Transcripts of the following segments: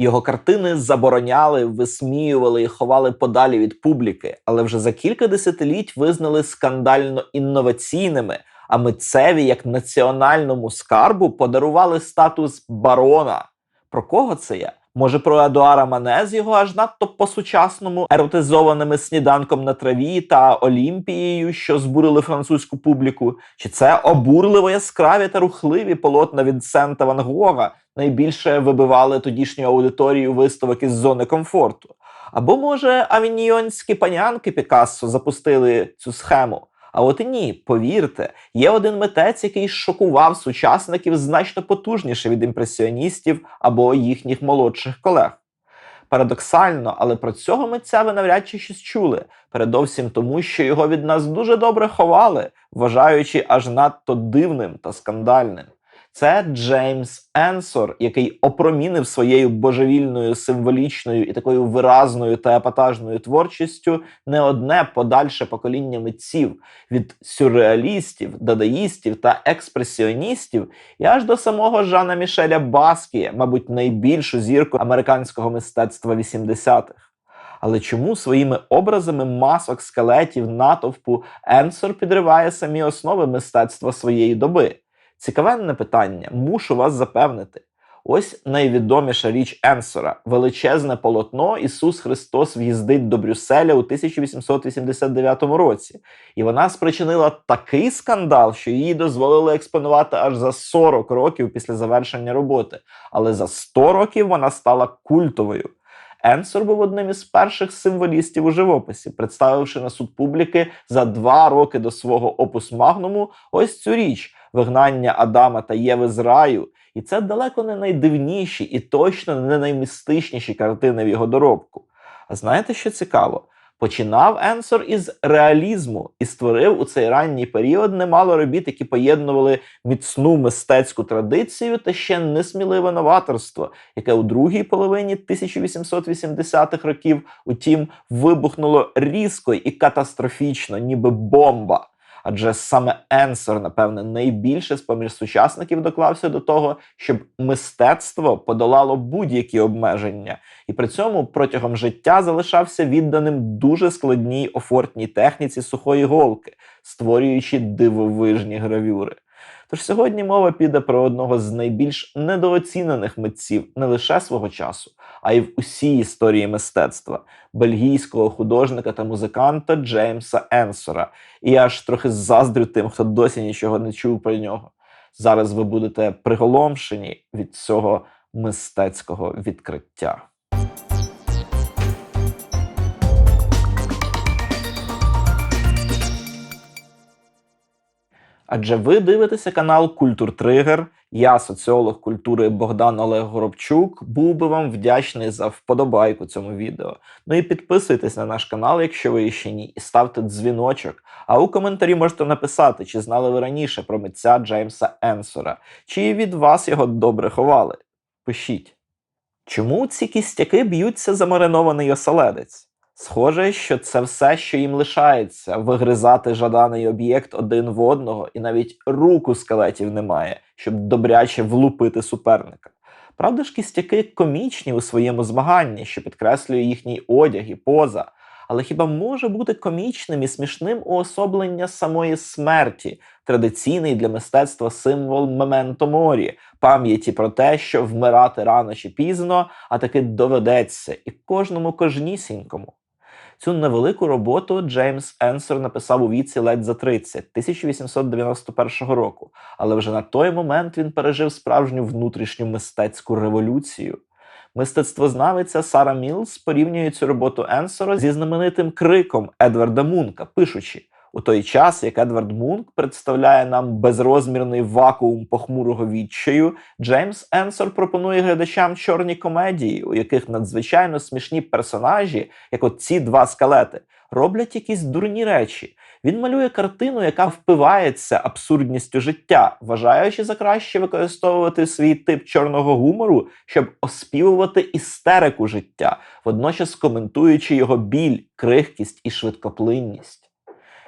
Його картини забороняли, висміювали і ховали подалі від публіки, але вже за кілька десятиліть визнали скандально інноваційними. А митцеві, як національному скарбу, подарували статус барона. Про кого це я? Може, про Едуара Мане з його аж надто по-сучасному еротизованими сніданком на траві та Олімпією, що збурили французьку публіку? Чи це обурливо яскраві та рухливі полотна від Сента Ван Гога найбільше вибивали тодішню аудиторію виставок із зони комфорту? Або, може, авіньйонські панянки Пікассо запустили цю схему? А от і ні, повірте, є один митець, який шокував сучасників значно потужніше від імпресіоністів або їхніх молодших колег. Парадоксально, але про цього митця ви навряд чи щось чули, передовсім тому, що його від нас дуже добре ховали, вважаючи аж надто дивним та скандальним. Це Джеймс Енсор, який опромінив своєю божевільною, символічною і такою виразною та епатажною творчістю не одне подальше покоління митців від сюрреалістів, дадаїстів та експресіоністів і аж до самого Жана Мішеля Баскія, мабуть, найбільшу зірку американського мистецтва 80-х. Але чому своїми образами масок, скелетів, натовпу Енсор підриває самі основи мистецтва своєї доби? Цікавенне питання, мушу вас запевнити. Ось найвідоміша річ Енсора величезне полотно Ісус Христос в'їздить до Брюсселя у 1889 році, і вона спричинила такий скандал, що її дозволили експонувати аж за 40 років після завершення роботи. Але за 100 років вона стала культовою. Енсор був одним із перших символістів у живописі, представивши на суд публіки за два роки до свого опус магнуму ось цю річ вигнання Адама та Єви з раю. І це далеко не найдивніші і точно не наймістичніші картини в його доробку. А знаєте, що цікаво? Починав Енсор із реалізму і створив у цей ранній період немало робіт, які поєднували міцну мистецьку традицію та ще несміливе новаторство, яке у другій половині 1880-х років, утім, вибухнуло різко і катастрофічно, ніби бомба. Адже саме Енсор, напевне, найбільше з поміж сучасників доклався до того, щоб мистецтво подолало будь-які обмеження, і при цьому протягом життя залишався відданим дуже складній офортній техніці сухої голки, створюючи дивовижні гравюри. Тож сьогодні мова піде про одного з найбільш недооцінених митців не лише свого часу, а й в усій історії мистецтва бельгійського художника та музиканта Джеймса Енсора. І я аж трохи заздрю тим, хто досі нічого не чув про нього. Зараз ви будете приголомшені від цього мистецького відкриття. Адже ви дивитеся канал Культур Тригер. Я, соціолог культури Богдан Олег Горобчук, був би вам вдячний за вподобайку цьому відео. Ну і підписуйтесь на наш канал, якщо ви ще ні, і ставте дзвіночок. А у коментарі можете написати, чи знали ви раніше про митця Джеймса Енсора, чи від вас його добре ховали. Пишіть. Чому ці кістяки б'ються за маринований оселедець? Схоже, що це все, що їм лишається вигризати жаданий об'єкт один в одного, і навіть руку скелетів немає, щоб добряче влупити суперника. Правда ж, кістяки комічні у своєму змаганні, що підкреслює їхній одяг і поза. Але хіба може бути комічним і смішним уособлення самої смерті, традиційний для мистецтва символ мементо морі, пам'яті про те, що вмирати рано чи пізно, а таки доведеться, і кожному кожнісінькому. Цю невелику роботу Джеймс Енсор написав у віці ледь за 30, 1891 року. Але вже на той момент він пережив справжню внутрішню мистецьку революцію. Мистецтвознавиця Сара Мілс порівнює цю роботу Енсора зі знаменитим криком Едварда Мунка, пишучи. У той час, як Едвард Мунк представляє нам безрозмірний вакуум похмурого відчаю, Джеймс Енсор пропонує глядачам чорні комедії, у яких надзвичайно смішні персонажі, як от ці два скелети, роблять якісь дурні речі. Він малює картину, яка впивається абсурдністю життя, вважаючи за краще використовувати свій тип чорного гумору, щоб оспівувати істерику життя, водночас коментуючи його біль, крихкість і швидкоплинність.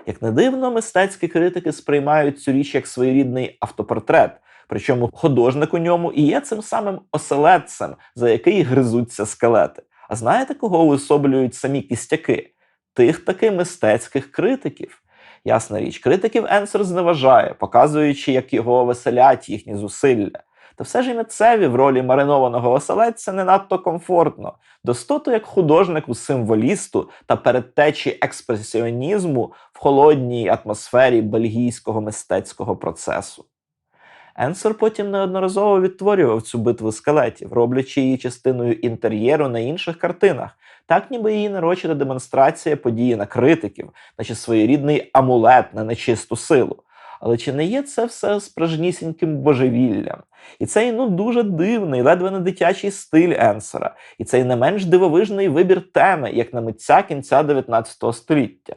Як не дивно, мистецькі критики сприймають цю річ як своєрідний автопортрет, Причому художник у ньому і є цим самим оселедцем, за який гризуться скелети. А знаєте, кого уособлюють самі кістяки? Тих таки мистецьких критиків. Ясна річ, критиків Енсер зневажає, показуючи, як його веселять їхні зусилля. Та все ж і митцеві в ролі маринованого оселедця не надто комфортно. Достото як художнику символісту та передтечі експресіонізму в холодній атмосфері бельгійського мистецького процесу. Енсер потім неодноразово відтворював цю битву скелетів, роблячи її частиною інтер'єру на інших картинах, так ніби її нарочена демонстрація події на критиків, наче своєрідний амулет на нечисту силу. Але чи не є це все справжнісіньким божевіллям? І цей ну дуже дивний, ледве не дитячий стиль Енсера, і цей не менш дивовижний вибір теми, як на митця кінця 19 століття.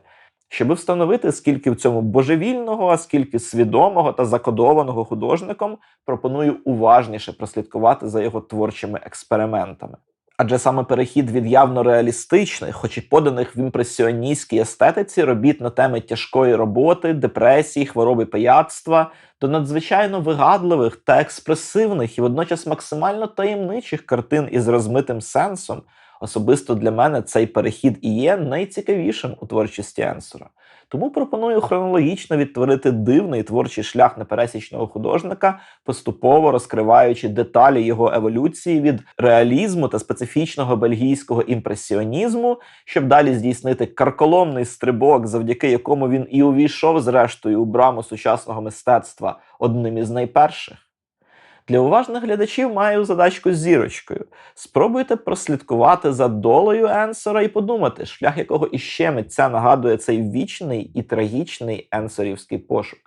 Щоби встановити, скільки в цьому божевільного, а скільки свідомого та закодованого художником, пропоную уважніше прослідкувати за його творчими експериментами. Адже саме перехід від явно реалістичних, хоч і поданих в імпресіоністській естетиці робіт на теми тяжкої роботи, депресії, хвороби пияцтва до надзвичайно вигадливих та експресивних і водночас максимально таємничих картин із розмитим сенсом, особисто для мене цей перехід і є найцікавішим у творчості Енсора. Тому пропоную хронологічно відтворити дивний творчий шлях непересічного художника, поступово розкриваючи деталі його еволюції від реалізму та специфічного бельгійського імпресіонізму, щоб далі здійснити карколомний стрибок, завдяки якому він і увійшов зрештою у браму сучасного мистецтва одним із найперших. Для уважних глядачів маю задачку з зірочкою. Спробуйте прослідкувати за долею Енсора і подумати, шлях якого іще митця нагадує цей вічний і трагічний енсорівський пошук.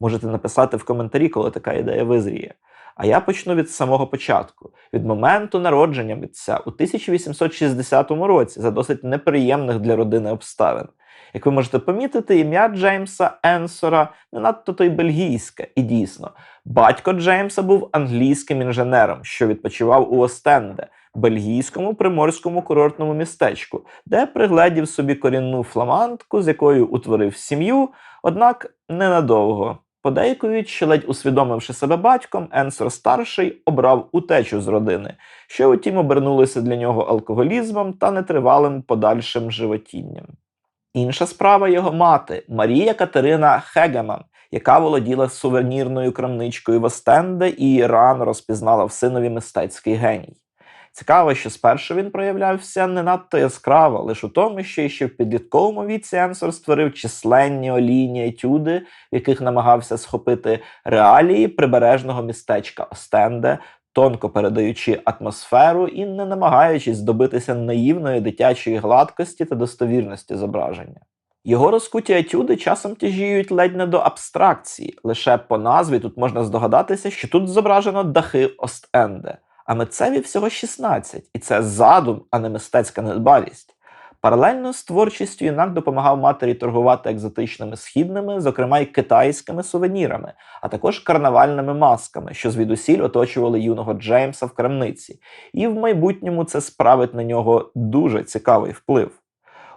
Можете написати в коментарі, коли така ідея визріє. А я почну від самого початку, від моменту народження митця у 1860 році за досить неприємних для родини обставин. Як ви можете помітити, ім'я Джеймса Енсора не надто то й бельгійське, і дійсно, батько Джеймса був англійським інженером, що відпочивав у Остенде, бельгійському приморському курортному містечку, де пригледів собі корінну фламандку, з якою утворив сім'ю, однак ненадовго. Подейкують, що ледь усвідомивши себе батьком, Енсор старший обрав утечу з родини, що утім обернулося для нього алкоголізмом та нетривалим подальшим животінням. Інша справа його мати Марія Катерина Хегеман, яка володіла сувенірною крамничкою в Остенде і рано розпізнала в синові мистецький геній. Цікаво, що спершу він проявлявся не надто яскраво, лише у тому, що ще в підлітковому віці Енсор створив численні олійні етюди, в яких намагався схопити реалії прибережного містечка Остенде, тонко передаючи атмосферу і не намагаючись добитися наївної дитячої гладкості та достовірності зображення. Його розкуті етюди часом тяжіють ледь не до абстракції. Лише по назві тут можна здогадатися, що тут зображено дахи Остенде, а митцеві всього 16, і це задум, а не мистецька недбалість. Паралельно з творчістю юнак допомагав матері торгувати екзотичними східними, зокрема й китайськими сувенірами, а також карнавальними масками, що звідусіль оточували юного Джеймса в крамниці, і в майбутньому це справить на нього дуже цікавий вплив.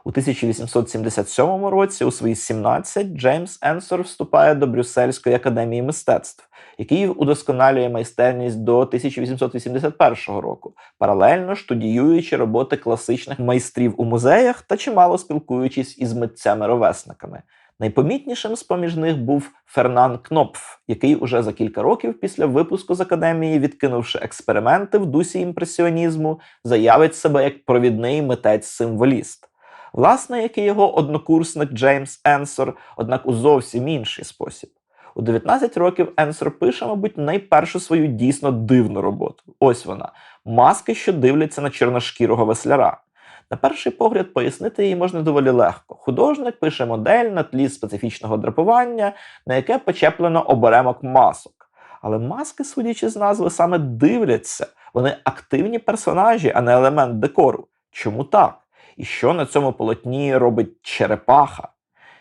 У 1877 році, у свої 17, Джеймс Енсор вступає до Брюссельської академії мистецтв, який удосконалює майстерність до 1881 року, паралельно студіюючи роботи класичних майстрів у музеях та чимало спілкуючись із митцями-ровесниками. Найпомітнішим з поміж них був Фернан Кнопф, який уже за кілька років після випуску з академії, відкинувши експерименти в дусі імпресіонізму, заявить себе як провідний митець-символіст. Власне, як і його однокурсник Джеймс Енсор, однак у зовсім інший спосіб. У 19 років Енсор пише, мабуть, найпершу свою дійсно дивну роботу. Ось вона: маски, що дивляться на чорношкірого весляра. На перший погляд, пояснити її можна доволі легко. Художник пише модель на тлі специфічного драпування, на яке почеплено оберемок масок. Але маски, судячи з назви, саме дивляться. Вони активні персонажі, а не елемент декору. Чому так? І що на цьому полотні робить черепаха?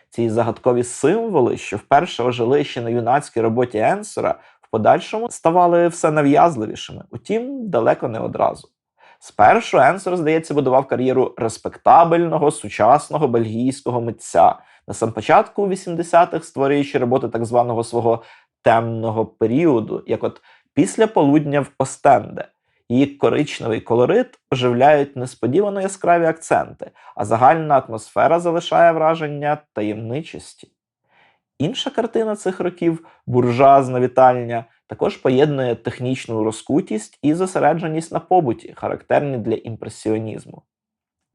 Ці загадкові символи, що вперше ожили ще на юнацькій роботі Енсора, в подальшому ставали все нав'язливішими, утім, далеко не одразу. Спершу Енсор, здається, будував кар'єру респектабельного сучасного бельгійського митця, на сам початку 80-х створюючи роботи так званого свого темного періоду, як от після полудня в Остенде. Її коричневий колорит оживляють несподівано яскраві акценти, а загальна атмосфера залишає враження таємничості. Інша картина цих років буржуазна вітальня, також поєднує технічну розкутість і зосередженість на побуті, характерні для імпресіонізму.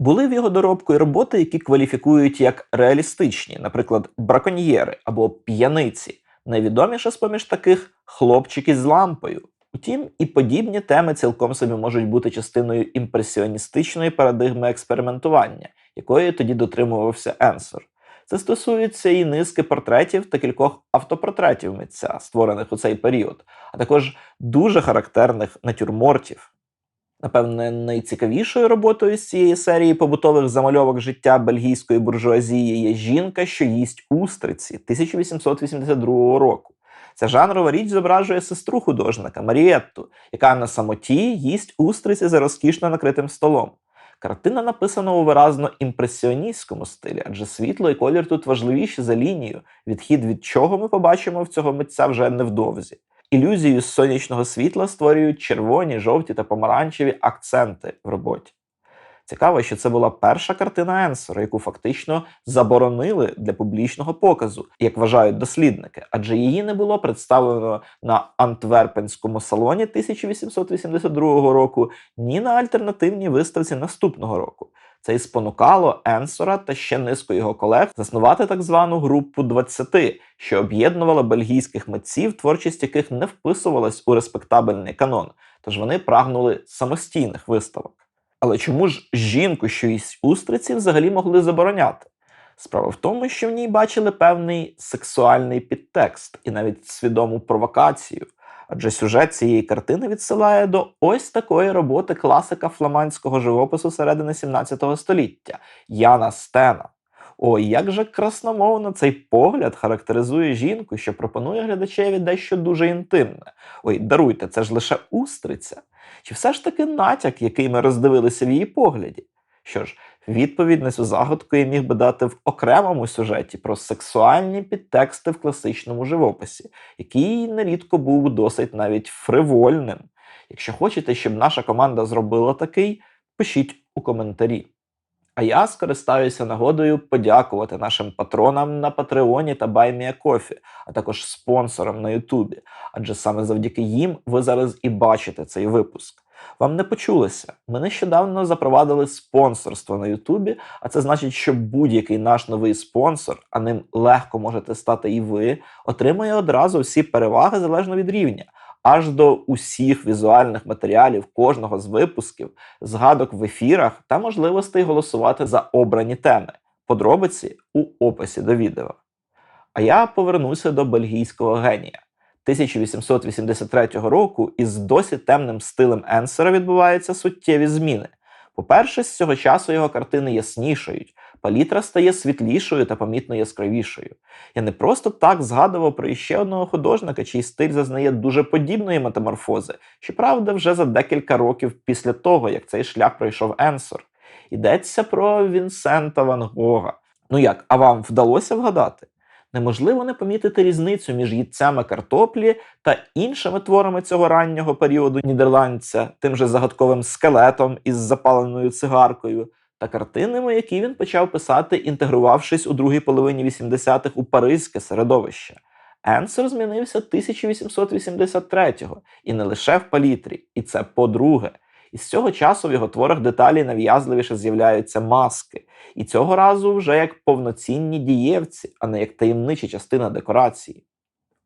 Були в його доробку й роботи, які кваліфікують як реалістичні, наприклад, браконьєри або п'яниці. Найвідоміше з поміж таких хлопчики з лампою. Утім, і подібні теми цілком собі можуть бути частиною імпресіоністичної парадигми експериментування, якої тоді дотримувався Енсор. Це стосується і низки портретів та кількох автопортретів митця, створених у цей період, а також дуже характерних натюрмортів. Напевне, найцікавішою роботою з цієї серії побутових замальовок життя бельгійської буржуазії є жінка, що їсть устриці 1882 року. Ця жанрова річ зображує сестру художника Марієтту, яка на самоті їсть устриці за розкішно накритим столом. Картина написана у виразно імпресіоністському стилі, адже світло і колір тут важливіші за лінію, відхід від чого ми побачимо в цього митця вже невдовзі. Ілюзію сонячного світла створюють червоні, жовті та помаранчеві акценти в роботі. Цікаво, що це була перша картина Енсора, яку фактично заборонили для публічного показу, як вважають дослідники, адже її не було представлено на Антверпенському салоні 1882 року, ні на альтернативній виставці наступного року. Це і спонукало Енсора та ще низку його колег заснувати так звану групу 20, що об'єднувала бельгійських митців, творчість яких не вписувалась у респектабельний канон, тож вони прагнули самостійних виставок. Але чому ж жінку, що їсть устриці, взагалі могли забороняти? Справа в тому, що в ній бачили певний сексуальний підтекст і навіть свідому провокацію. Адже сюжет цієї картини відсилає до ось такої роботи класика фламандського живопису середини 17 століття Яна Стена. Ой, як же красномовно цей погляд характеризує жінку, що пропонує глядачеві дещо дуже інтимне. Ой, даруйте, це ж лише устриця. Чи все ж таки натяк, який ми роздивилися в її погляді? Що ж, відповідь на цю загадку я міг би дати в окремому сюжеті про сексуальні підтексти в класичному живописі, який нерідко був досить навіть фривольним. Якщо хочете, щоб наша команда зробила такий, пишіть у коментарі. А я скористаюся нагодою подякувати нашим патронам на Патреоні та Кофі, а також спонсорам на Ютубі. Адже саме завдяки їм ви зараз і бачите цей випуск. Вам не почулося. Ми нещодавно запровадили спонсорство на Ютубі, а це значить, що будь-який наш новий спонсор, а ним легко можете стати і ви, отримує одразу всі переваги залежно від рівня аж до усіх візуальних матеріалів кожного з випусків, згадок в ефірах та можливостей голосувати за обрані теми. Подробиці у описі до відео. А я повернуся до бельгійського генія. 1883 року із досі темним стилем Енсера відбуваються суттєві зміни. По-перше, з цього часу його картини яснішають, палітра стає світлішою та помітно яскравішою. Я не просто так згадував про іще одного художника, чий стиль зазнає дуже подібної метаморфози, щоправда, вже за декілька років після того, як цей шлях пройшов Енсор. Йдеться про Вінсента Ван Гога. Ну як, а вам вдалося вгадати? Неможливо не помітити різницю між їдцями картоплі та іншими творами цього раннього періоду нідерландця, тим же загадковим скелетом із запаленою цигаркою, та картинами, які він почав писати, інтегрувавшись у другій половині 80-х у паризьке середовище. Енсер змінився 1883-го, і не лише в палітрі, і це по-друге. І з цього часу в його творах деталі нав'язливіше з'являються маски, і цього разу вже як повноцінні дієвці, а не як таємнича частина декорації.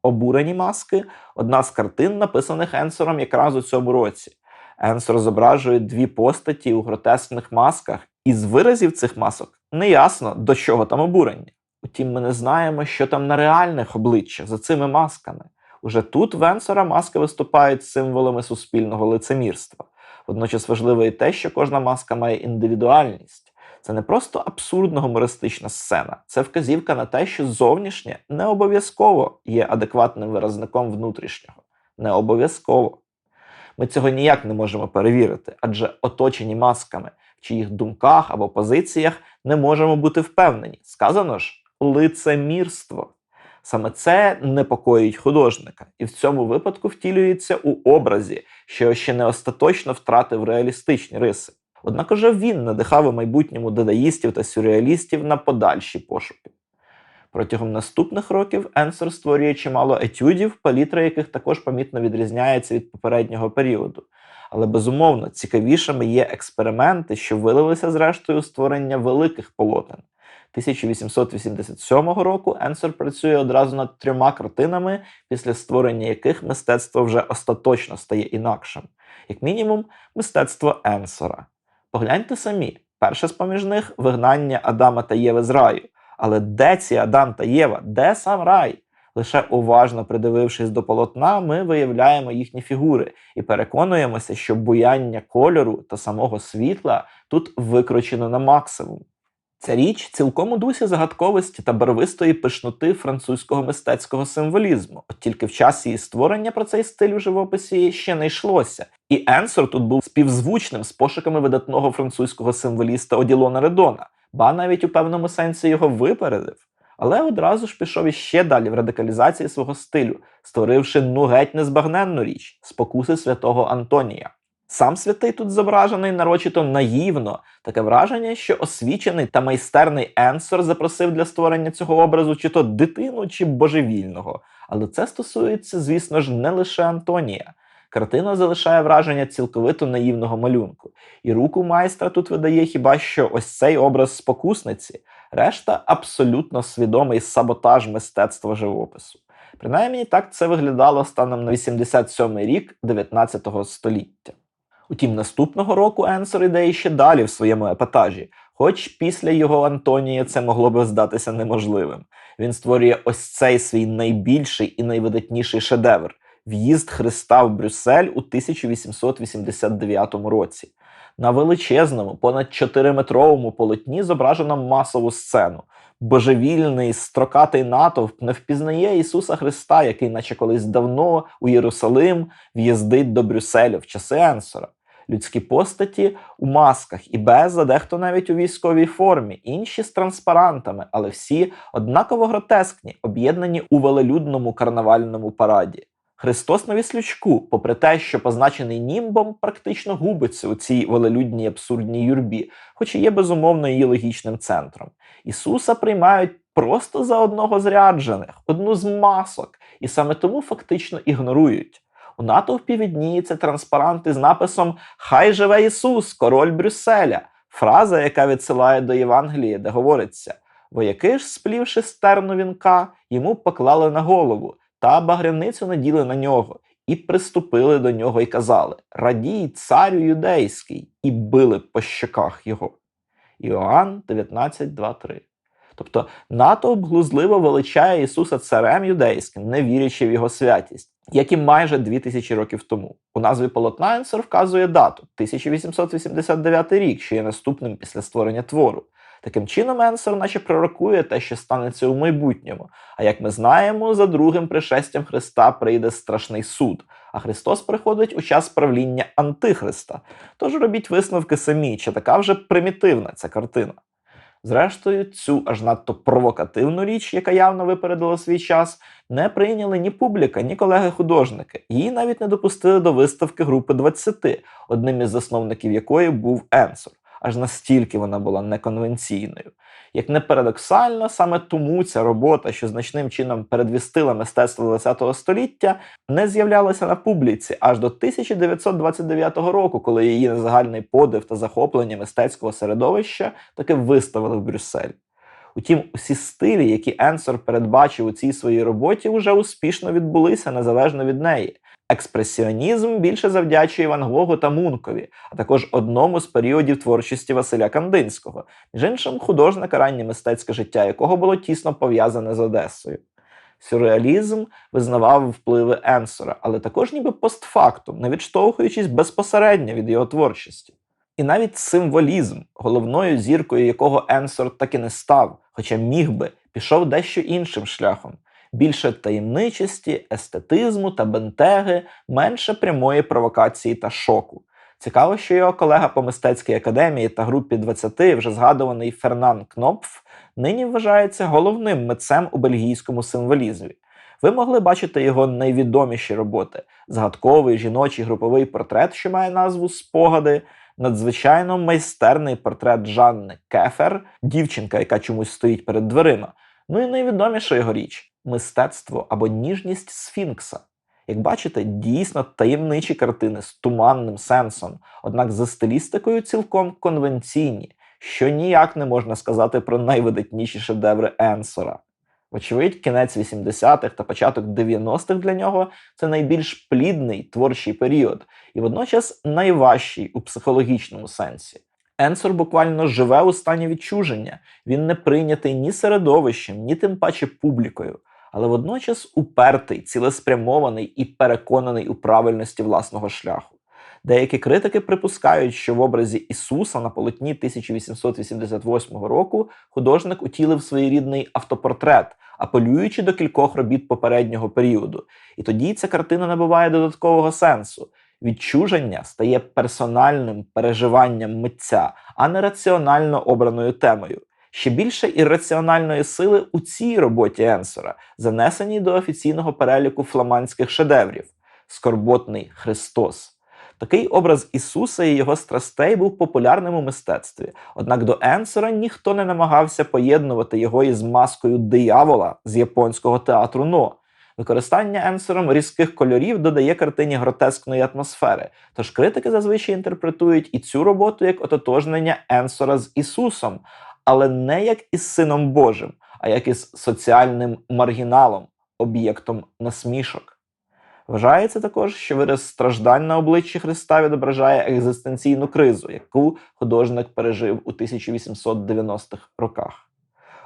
Обурені маски одна з картин, написаних Енсором якраз у цьому році. Енсор зображує дві постаті у гротескних масках, із виразів цих масок не ясно, до чого там обурення. Утім, ми не знаємо, що там на реальних обличчях за цими масками. Уже тут в Енсора маски виступають символами суспільного лицемірства. Водночас важливо і те, що кожна маска має індивідуальність. Це не просто абсурдно гумористична сцена, це вказівка на те, що зовнішнє не обов'язково є адекватним виразником внутрішнього. Не обов'язково. Ми цього ніяк не можемо перевірити, адже оточені масками, чиїх думках або позиціях не можемо бути впевнені. Сказано ж лицемірство. Саме це непокоїть художника, і в цьому випадку втілюється у образі, що ще не остаточно втратив реалістичні риси. Однак уже він надихав у майбутньому дадаїстів та сюрреалістів на подальші пошуки. Протягом наступних років Енсер створює чимало етюдів, палітра яких також помітно відрізняється від попереднього періоду. Але безумовно цікавішими є експерименти, що вилилися зрештою у створення великих полотен. 1887 року Енсер працює одразу над трьома картинами, після створення яких мистецтво вже остаточно стає інакшим, як мінімум, мистецтво Енсора. Погляньте самі, перше з поміж них вигнання Адама та Єви з раю. Але де ці Адам та Єва? Де сам рай? Лише уважно придивившись до полотна, ми виявляємо їхні фігури і переконуємося, що буяння кольору та самого світла тут викручено на максимум. Ця річ цілком у дусі загадковості та барвистої пишноти французького мистецького символізму. От тільки в час її створення про цей стиль у живописі ще не йшлося. І Енсор тут був співзвучним з пошуками видатного французького символіста Оділона Редона, ба навіть у певному сенсі його випередив. Але одразу ж пішов іще далі в радикалізації свого стилю, створивши ну геть незбагненну річ спокуси святого Антонія. Сам святий тут зображений нарочито наївно, таке враження, що освічений та майстерний Енсор запросив для створення цього образу чи то дитину, чи божевільного. Але це стосується, звісно ж, не лише Антонія. Картина залишає враження цілковито наївного малюнку, і руку майстра тут видає хіба що ось цей образ спокусниці, решта абсолютно свідомий саботаж мистецтва живопису. Принаймні так це виглядало станом на 87 рік 19 століття. Утім, наступного року Енсор іде ще далі в своєму епатажі, хоч після його Антонія це могло би здатися неможливим. Він створює ось цей свій найбільший і найвидатніший шедевр в'їзд Христа в Брюссель у 1889 році. На величезному, понад 4-метровому полотні зображено масову сцену. Божевільний строкатий натовп не впізнає Ісуса Христа, який, наче колись давно у Єрусалим, в'їздить до Брюсселю в часи Енсора. Людські постаті у масках і без, а дехто навіть у військовій формі, інші з транспарантами, але всі однаково гротескні, об'єднані у велелюдному карнавальному параді. Христос на віслючку, попри те, що позначений німбом, практично губиться у цій велелюдній абсурдній юрбі, хоч і є безумовно її логічним центром. Ісуса приймають просто за одного з ряджених, одну з масок, і саме тому фактично ігнорують. У натовпі відніється транспаранти з написом Хай живе Ісус, король Брюсселя, фраза, яка відсилає до Євангелії, де говориться: вояки ж, сплівши стерну вінка, йому поклали на голову та багряницю наділи на нього, і приступили до нього і казали: Радій, царю юдейський, і били по щоках його. Іоанн 19.2.3 Тобто натовп глузливо величає Ісуса царем юдейським, не вірячи в його святість, як і майже дві тисячі років тому. У назві полотна Енсер вказує дату 1889 рік, що є наступним після створення твору. Таким чином, Енсер наче пророкує те, що станеться у майбутньому. А як ми знаємо, за другим пришестям Христа прийде страшний суд, а Христос приходить у час правління Антихриста. Тож робіть висновки самі, чи така вже примітивна ця картина. Зрештою, цю аж надто провокативну річ, яка явно випередила свій час, не прийняли ні публіка, ні колеги-художники. Її навіть не допустили до виставки групи 20, одним із засновників якої був Енсор аж настільки вона була неконвенційною. Як не парадоксально, саме тому ця робота, що значним чином передвістила мистецтво ХХ століття, не з'являлася на публіці аж до 1929 року, коли її незагальний подив та захоплення мистецького середовища таки виставили в Брюссель. Утім, усі стилі, які Енсор передбачив у цій своїй роботі, вже успішно відбулися незалежно від неї. Експресіонізм більше завдячує Ван Гогу та Мункові, а також одному з періодів творчості Василя Кандинського, між іншим художника раннє мистецьке життя, якого було тісно пов'язане з Одесою. Сюрреалізм визнавав впливи Енсора, але також ніби постфактум, не відштовхуючись безпосередньо від його творчості. І навіть символізм, головною зіркою якого Енсор таки не став, хоча міг би, пішов дещо іншим шляхом більше таємничості, естетизму та бентеги, менше прямої провокації та шоку. Цікаво, що його колега по мистецькій академії та групі 20, вже згадуваний Фернан Кнопф, нині вважається головним митцем у бельгійському символізмі. Ви могли бачити його найвідоміші роботи: згадковий жіночий груповий портрет, що має назву Спогади, надзвичайно майстерний портрет Жанни Кефер, дівчинка, яка чомусь стоїть перед дверима. Ну і найвідоміша його річ мистецтво або ніжність Сфінкса. Як бачите, дійсно таємничі картини з туманним сенсом, однак за стилістикою цілком конвенційні, що ніяк не можна сказати про найвидатніші шедеври Енсора. Вочевидь, кінець 80-х та початок 90-х для нього це найбільш плідний творчий період і водночас найважчий у психологічному сенсі. Енсор буквально живе у стані відчуження, він не прийнятий ні середовищем, ні тим паче публікою, але водночас упертий, цілеспрямований і переконаний у правильності власного шляху. Деякі критики припускають, що в образі Ісуса на полотні 1888 року художник утілив своєрідний автопортрет, апелюючи до кількох робіт попереднього періоду. І тоді ця картина набуває додаткового сенсу. Відчуження стає персональним переживанням митця, а не раціонально обраною темою. Ще більше ірраціональної сили у цій роботі Енсора, занесеній до офіційного переліку фламандських шедеврів Скорботний Христос. Такий образ Ісуса і його страстей був популярним у мистецтві. Однак до Енсора ніхто не намагався поєднувати його із маскою диявола з японського театру Но. Використання Енсором різких кольорів додає картині гротескної атмосфери. Тож критики зазвичай інтерпретують і цю роботу як ототожнення Енсора з Ісусом, але не як із Сином Божим, а як із соціальним маргіналом, об'єктом насмішок. Вважається також, що вираз страждань на обличчі Христа відображає екзистенційну кризу, яку художник пережив у 1890-х роках.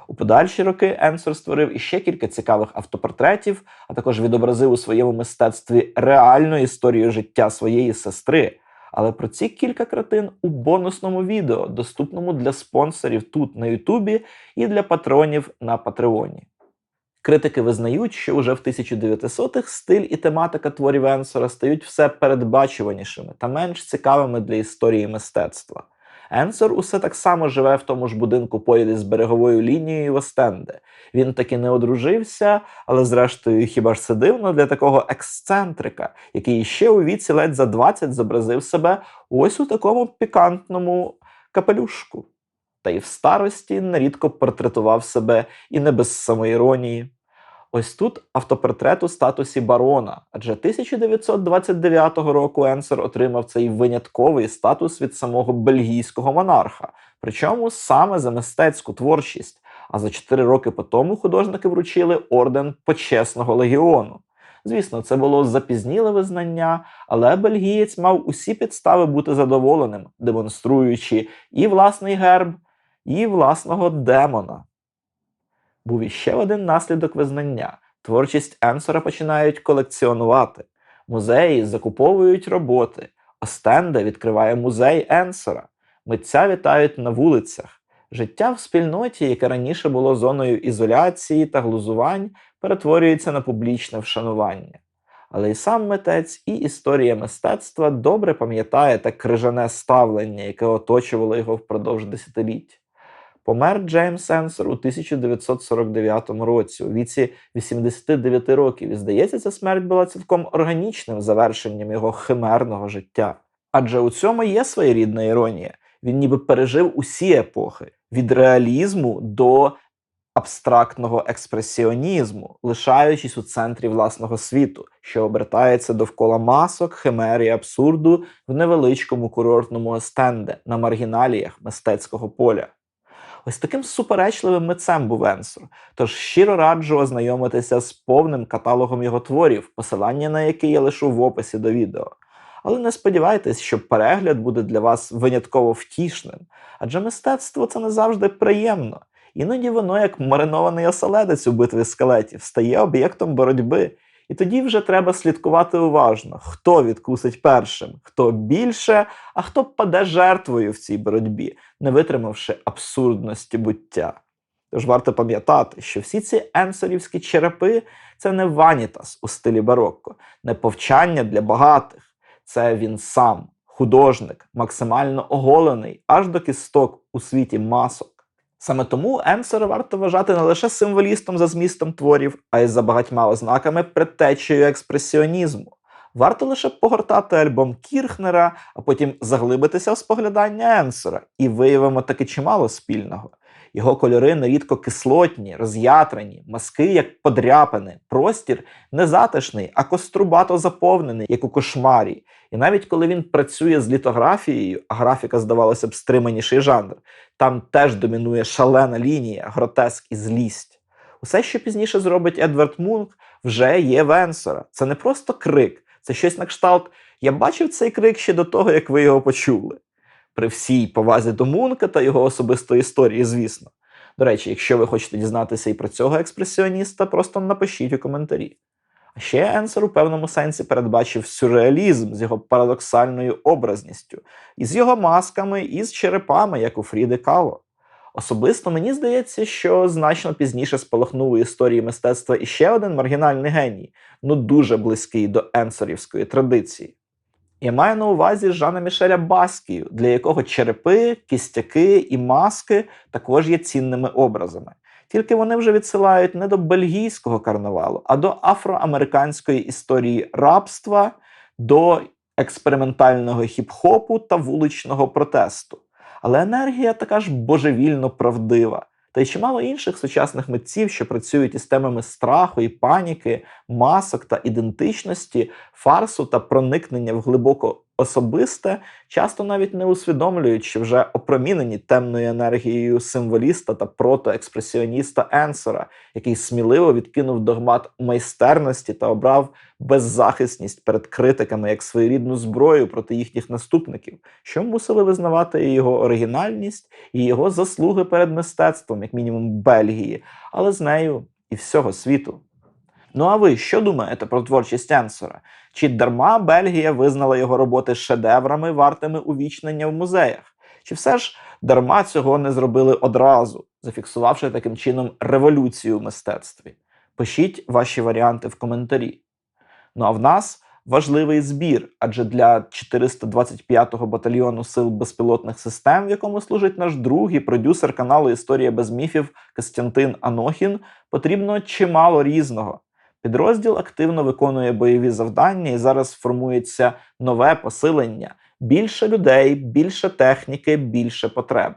У подальші роки Енсор створив іще кілька цікавих автопортретів, а також відобразив у своєму мистецтві реальну історію життя своєї сестри. Але про ці кілька картин у бонусному відео, доступному для спонсорів тут на Ютубі і для патронів на Патреоні. Критики визнають, що уже в 1900-х стиль і тематика творів Енсора стають все передбачуванішими та менш цікавими для історії мистецтва. Енсор усе так само живе в тому ж будинку поряд із береговою лінією в Остенде. Він таки не одружився, але зрештою хіба ж це дивно для такого ексцентрика, який ще у віці ледь за 20 зобразив себе ось у такому пікантному капелюшку та й в старості нерідко портретував себе і не без самоіронії. Ось тут автопортрет у статусі барона, адже 1929 року Енсер отримав цей винятковий статус від самого бельгійського монарха, причому саме за мистецьку творчість. А за 4 роки по тому художники вручили орден почесного легіону. Звісно, це було запізніле визнання, але бельгієць мав усі підстави бути задоволеним, демонструючи і власний герб, і власного демона. Був іще один наслідок визнання. Творчість Енсора починають колекціонувати. Музеї закуповують роботи. Остенде відкриває музей Енсора. Митця вітають на вулицях. Життя в спільноті, яке раніше було зоною ізоляції та глузувань, перетворюється на публічне вшанування. Але і сам митець, і історія мистецтва добре пам'ятає те крижане ставлення, яке оточувало його впродовж десятиліть. Помер Джеймс Сенсор у 1949 році, у віці 89 років, і здається, ця смерть була цілком органічним завершенням його химерного життя. Адже у цьому є своєрідна іронія. Він ніби пережив усі епохи від реалізму до абстрактного експресіонізму, лишаючись у центрі власного світу, що обертається довкола масок, химер і абсурду в невеличкому курортному естенде на маргіналіях мистецького поля. Ось таким суперечливим митцем був Енсор, тож щиро раджу ознайомитися з повним каталогом його творів, посилання на який я лишу в описі до відео. Але не сподівайтесь, що перегляд буде для вас винятково втішним, адже мистецтво це не завжди приємно. Іноді воно, як маринований оселедець у битві скелетів, стає об'єктом боротьби. І тоді вже треба слідкувати уважно, хто відкусить першим, хто більше, а хто паде жертвою в цій боротьбі, не витримавши абсурдності буття. Тож варто пам'ятати, що всі ці енсорівські черепи це не ванітас у стилі барокко, не повчання для багатих, це він сам, художник, максимально оголений аж до кісток у світі масок. Саме тому Енсера варто вважати не лише символістом за змістом творів, а й за багатьма ознаками предтечею експресіонізму. Варто лише погортати альбом Кірхнера, а потім заглибитися в споглядання Енсера, і виявимо таки чимало спільного. Його кольори нерідко кислотні, роз'ятрені, маски як подряпини, простір не затишний, а кострубато заповнений, як у кошмарі. І навіть коли він працює з літографією, а графіка, здавалося б, стриманіший жанр, там теж домінує шалена лінія, гротеск і злість. Усе, що пізніше зробить Едвард Мунк, вже є Венсера. Це не просто крик, це щось на кшталт. Я бачив цей крик ще до того, як ви його почули. При всій повазі до Мунка та його особистої історії, звісно. До речі, якщо ви хочете дізнатися і про цього експресіоніста, просто напишіть у коментарі. А ще Енсер у певному сенсі передбачив сюрреалізм з його парадоксальною образністю, і з його масками, і з черепами, як у Фріди Кало. Особисто мені здається, що значно пізніше спалахнув у історії мистецтва іще один маргінальний геній, ну дуже близький до енсерівської традиції. Я маю на увазі Жана Мішеля Баскію, для якого черепи, кістяки і маски також є цінними образами. Тільки вони вже відсилають не до бельгійського карнавалу, а до афроамериканської історії рабства, до експериментального хіп-хопу та вуличного протесту. Але енергія така ж божевільно правдива. Та й чимало інших сучасних митців, що працюють із темами страху і паніки, масок та ідентичності, фарсу та проникнення в глибоко особисте, часто навіть не усвідомлюють, що вже опромінені темною енергією символіста та протоекспресіоніста Енсера, який сміливо відкинув догмат майстерності та обрав беззахисність перед критиками як своєрідну зброю проти їхніх наступників, що мусили визнавати його оригінальність і його заслуги перед мистецтвом, як мінімум Бельгії, але з нею і всього світу. Ну а ви що думаєте про творчість Енсера? Чи дарма Бельгія визнала його роботи шедеврами, вартими увічнення в музеях? Чи все ж дарма цього не зробили одразу, зафіксувавши таким чином революцію в мистецтві? Пишіть ваші варіанти в коментарі. Ну а в нас важливий збір, адже для 425-го батальйону сил безпілотних систем, в якому служить наш друг і продюсер каналу Історія без міфів Костянтин Анохін, потрібно чимало різного. Підрозділ активно виконує бойові завдання і зараз формується нове посилення: більше людей, більше техніки, більше потреб.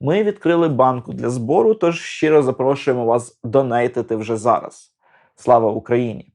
Ми відкрили банку для збору, тож щиро запрошуємо вас донейтити вже зараз. Слава Україні!